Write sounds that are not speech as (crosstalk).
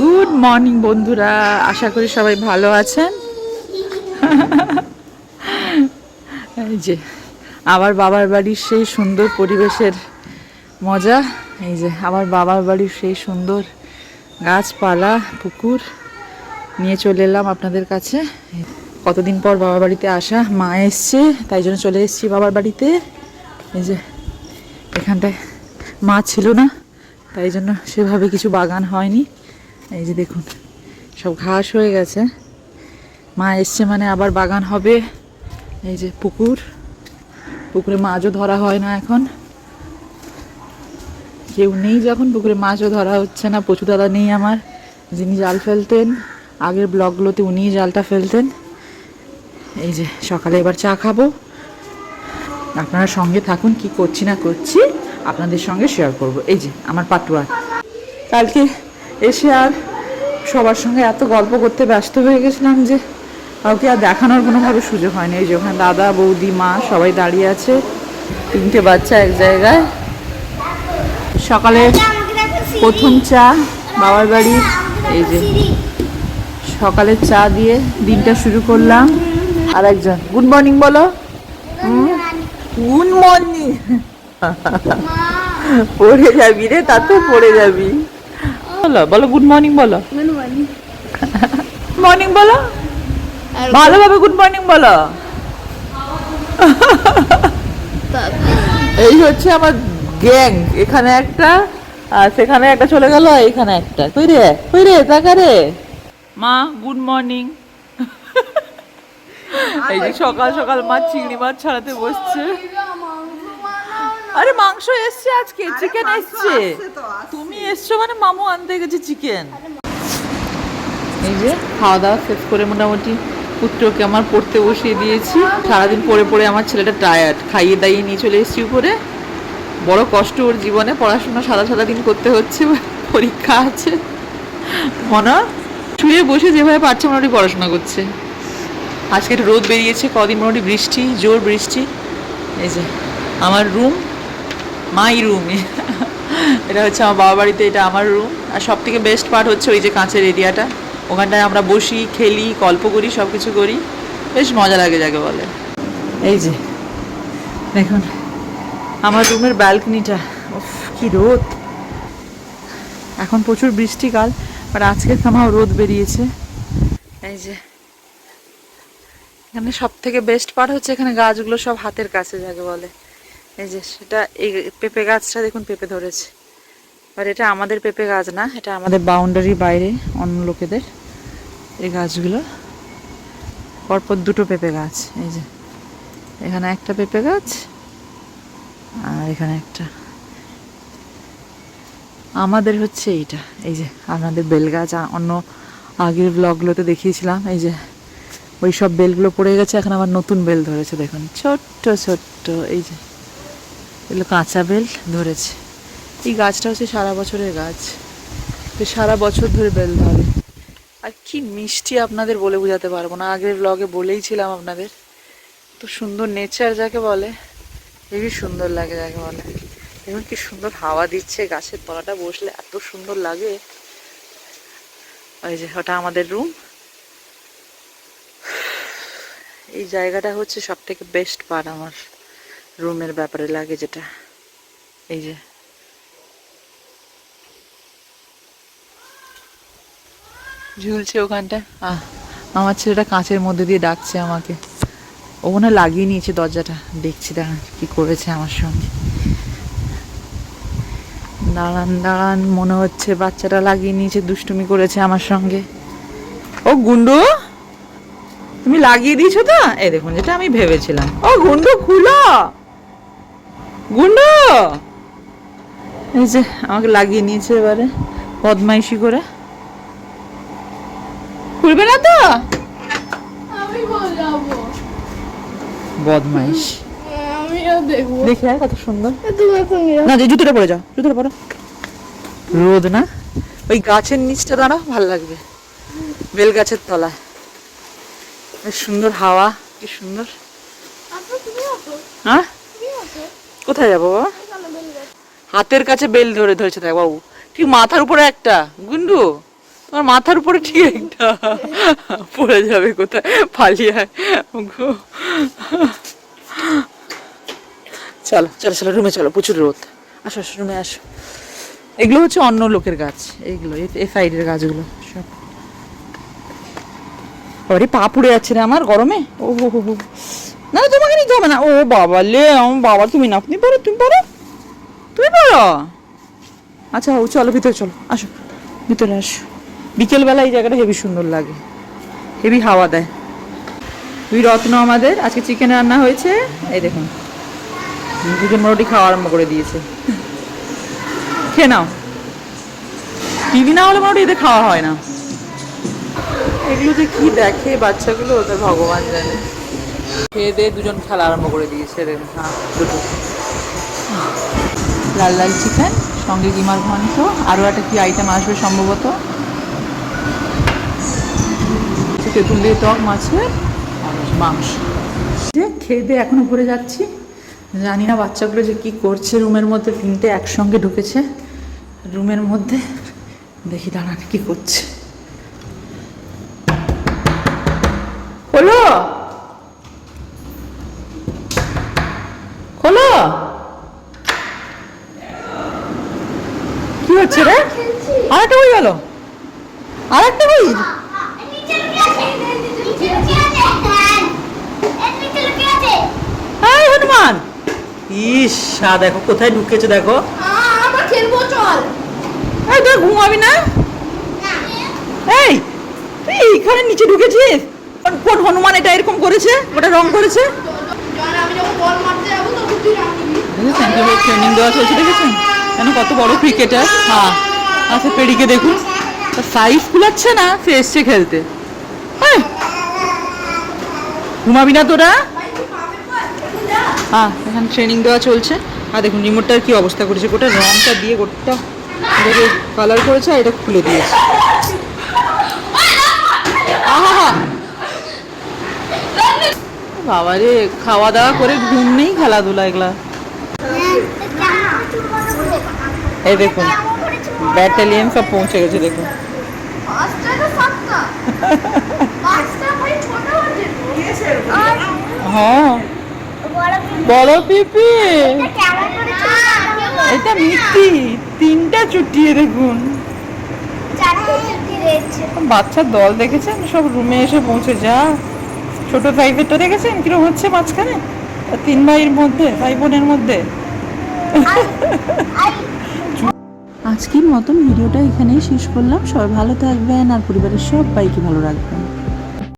Good morning বন্ধুরা। আশা করি সবাই ভালো আছেন। এই যে আবার বাবার বাড়ির সেই সুন্দর পরিবেশের মজা। এই যে আবার বাবার বাড়ির সেই সুন্দর গাছপালা, পুকুর নিয়ে চলে এলাম আপনাদের কাছে। কতদিন পর বাবার বাড়িতে আসা? মা এসছে, তাই জন্য চলে এসেছি বাবার বাড়িতে। এই যে, এখানটায় মা ছিল না, তাই জন্য সেভাবে কিছু বাগান হয়নি। এই যে দেখুন, সব ঘাস হয়ে গেছে। মা এসছে মানে আবার বাগান হবে। এই যে পুকুর। পুকুরে মাছও ধরা হয় না এখন। কেউ নেই যখন, পুকুরে মাছও ধরা হচ্ছে না। প্রচুর দাদা নেই আমার। যিনি জাল ফেলতেন, আগের ব্লগগুলোতে উনিই জালটা ফেলতেন। এই যে সকালে এবার চা খাব। আপনারা সঙ্গে থাকুন, কি করছি না করছি আপনাদের সঙ্গে শেয়ার করব। এই যে আমার পাটুয়া কালকে এসে আর সবার সঙ্গে এত গল্প করতে ব্যস্ত হয়ে গেছিলাম যে কাউকে আর দেখানোর কোনোভাবে সুযোগ হয়নি। এই যে ওখানে দাদা, বৌদি, মা সবাই দাঁড়িয়ে আছে। তিনটে বাচ্চা এক জায়গায়। সকালে প্রথম চা, বাবার বাড়ি। এই যে সকালে চা দিয়ে দিনটা শুরু করলাম। আর একজন, গুড মর্নিং বলো। গুড মর্নিং (laughs) পড়ে যাবি রে তাতে পড়ে যাবি। বলো বলো গুড মর্নিং বলো। মর্নিং (laughs) বলো। ভালোভাবে গুড মর্নিং বলো। (laughs) এই হচ্ছে আমার গ্যাং এখানে একটা আর সেখানে একটা চলে গেল এখানে একটা। কই রে? কই রে? তাকা রে। মা গুড মর্নিং (laughs) এই যে সকাল সকাল মা চিংড়ি মাছ ছাড়াতে বসছে। আরে মাংস এসছে আজকে চিকেন এসছে। তুমি এসছো মানে মামু আনতে গেছে চিকেন এই যে খাওয়া দাওয়া শেষ করে মোটামুটি পুত্রকে আমার পড়তে বসিয়ে দিয়েছি। সারাদিন পরে পড়ে আমার ছেলেটা টায়ার্ড খাইয়ে দাইয়ে নিয়ে চলে এসেছি উপরে। বড় কষ্ট ওর জীবনে পড়াশোনা সাদা সাদা দিন করতে হচ্ছে পরীক্ষা আছে। মনা শুয়ে বসে যেভাবে পারছে মোটামুটি পড়াশোনা করছে। আজকে একটু রোদ বেরিয়েছে কদিন মোটামুটি বৃষ্টি জোর বৃষ্টি। এই যে আমার রুম মাই রুম (laughs) এটা হচ্ছে আমার বাবা বাড়িতে, এটা আমার রুম আর সব থেকে বেস্ট পার্ট হচ্ছে ওই যে কাঁচের এরিয়াটা ওখানটায় আমরা বসি, খেলি, গল্প করি সব কিছু করি। বেশ মজা লাগে যাকে বলে। এই যে, দেখুন, আমার রুমের ব্যালকনিটা কি রোদ। এখন প্রচুর বৃষ্টিকাল বাট আজকে আমার রোদ বেরিয়েছে। এই যে, এখানে সব থেকে বেস্ট পার্ট হচ্ছে এখানে গাছগুলো সব হাতের কাছে, যাকে বলে। এই যে সেটা, এই পেঁপে গাছটা দেখুন পেঁপে ধরেছে। আর এটা আমাদের পেঁপে গাছ না, এটা আমাদের বাউন্ডারি বাইরে অন্য লোকেদের এই গাছগুলো। পরপর দুটো পেঁপে গাছ, এই যে। এখানে একটা পেঁপে গাছ, আর এখানে একটা। আমাদের হচ্ছে এইটা, এই যে আপনাদের বেল গাছ অন্য আগের ব্লগগুলোতে দেখিয়েছিলাম, এই যে। ওই সব বেলগুলো পড়ে গেছে, এখন আবার নতুন বেল ধরেছে, দেখুন। ছোট্ট ছোট্ট, এই যে। এগুলো কাঁচা বেল ধরেছে। এই গাছটা হচ্ছে সারা বছরের গাছ। তো সারা বছর ধরে বেল ধরে। আর কি মিষ্টি আপনাদের বলে বোঝাতে পারব না। আগের ব্লগে বলেইছিলাম আপনাদের। তো সুন্দর নেচার যাকে বলে হেবি সুন্দর লাগে যাকে বলে। দেখুন কি সুন্দর হাওয়া দিচ্ছে, গাছের তলাটা বসলে এত সুন্দর লাগে। ওই যে, ওটা আমাদের রুম এই জায়গাটা হচ্ছে সব থেকে বেস্ট পার্ট আমার। রুমের ব্যাপারে লাগে যেটা। এই যে। ঝুলছে ওখানটা। আহ, আমার ছেলেটা কাঁচের মধ্যে দিয়ে ডাকছে আমাকে। ও মনে লাগিয়ে নিয়েছে দরজাটা। দেখছি দাঁড়ান কি করেছে আমার সঙ্গে। দাঁড়ান দাঁড়ান, মনে হচ্ছে বাচ্চাটা লাগিয়ে নিয়েছে, দুষ্টুমি করেছে আমার সঙ্গে। ও গুন্ডু! তুমি লাগিয়ে দিয়েছ তো? এই দেখুন, যেটা আমি ভেবেছিলাম। ও গুন্ডু, খুলো! গুন্ডু! এই যে আমাকে লাগিয়ে নিয়েছে এবারে বদমাইশি করে। খুলবে না তো? বদমাইশ। দেখব। দেখে কত সুন্দর। না যে জুতোটা পরে যাও জুতোটা পরো। রোদ না? ওই গাছের নিচটা দাঁড়াও ভালো লাগবে। বেল গাছের তলায়। বেশ সুন্দর হাওয়া কি সুন্দর। হ্যাঁ কোথায় যাব বাবা? হাতের কাছে বেল ধরে ধরেছে দেখ বাবু। ঠিক মাথার উপরে একটা। গুন্ডু, তোমার মাথার উপরে ঠিক একটা। পড়ে যাবে কোথায়? পালিয়ে। চলো চলো চলো, রুমে চলো, প্রচুর রোদ। আসো আসো, রুমে আসো। এগুলো হচ্ছে অন্য লোকের গাছ। এইগুলো, এ- সাইডের গাছগুলো, সব। আরে পা পুড়ে যাচ্ছে রে আমার গরমে। ও হো হো। না, তোমাকে নিতে হবে না। ও বাবা লে আমার বাবা, তুমি না আপনি পারো তুমি পারো তুমি পারো আচ্ছা ও চলো, ভিতরে চলো, আসো, ভিতরে আসো। বিকেলবেলা এই জায়গাটা হেভি সুন্দর লাগে। হেভি হাওয়া দেয়। দুই রত্ন আমাদের, আজকে চিকেন রান্না হয়েছে। এই দেখুন, দুজন মোটামুটি খাওয়া আরম্ভ করে দিয়েছে। খেয়ে নাও। টিভি না হলে মোটামুটি এদের খাওয়া হয় না। এগুলো যে কি দেখে বাচ্চাগুলো ওদের ভগবান জানে। খেয়ে দিয়ে দুজন খেলা আরম্ভ করে দিয়েছে হ্যাঁ দুটো। লাল লাল চিকেন, সঙ্গে কিমার ঘন্ট আরও একটা কি আইটেম আসবে সম্ভবত? তেঁতুল দিয়ে টক মাছের মাংস। যে খেয়ে দিয়ে এখন উপরে যাচ্ছি। জানি না বাচ্চাগুলো যে কি করছে, রুমের মধ্যে তিনটে একসঙ্গে ঢুকেছে। রুমের মধ্যে দেখি দাঁড়ান কি করছে। হনুমান! ইস সা দেখো কোথায় ঢুকেছে দেখো। আমরা খেলব চল। এই তুই ঘুমাবি না? এই তুই এইখানে নিচে ঢুকেছিস? কোন- হনুমান এটা এরকম করেছে? ওটা রং করেছে? দেখেছেন কীভাবে ট্রেনিং দেওয়া চলছে দেখেছেন কেন কত বড় ক্রিকেটার হ্যাঁ আচ্ছা পেডিকে দেখুন। সাইজ কুলাচ্ছে না সে এসছে খেলতে। ঘুমাবি না তোরা? হ্যাঁ এখানে ট্রেনিং দেওয়া চলছে। আর দেখুন, রিমোটটার কি অবস্থা করেছে, গোটা রংটা দিয়ে গোটা কালার করেছে আর এটা খুলে দিয়েছে। বাবা রে খাওয়া দাওয়া করে ঘুম নেই খেলাধুলা এগুলা। এই দেখুন ব্যাটালিয়ান সব পৌঁছে গেছে, দেখুন। হ্যাঁ। বড় পিপি। এটা মিষ্টি। তিনটা চুটিয়ে দেখুন। বাচ্চার দল দেখেছেন? সব রুমে এসে পৌঁছে যা। ছোট সাইজেরটা দেখেছেন? কীরকম হচ্ছে মাঝখানে? আর তিন ভাইয়ের মধ্যে ভাই বোনের মধ্যে। আজকের মতন ভিডিওটা এখানেই শেষ করলাম। সবাই ভালো থাকবেন আর পরিবারের সবাইকে ভালো রাখবেন।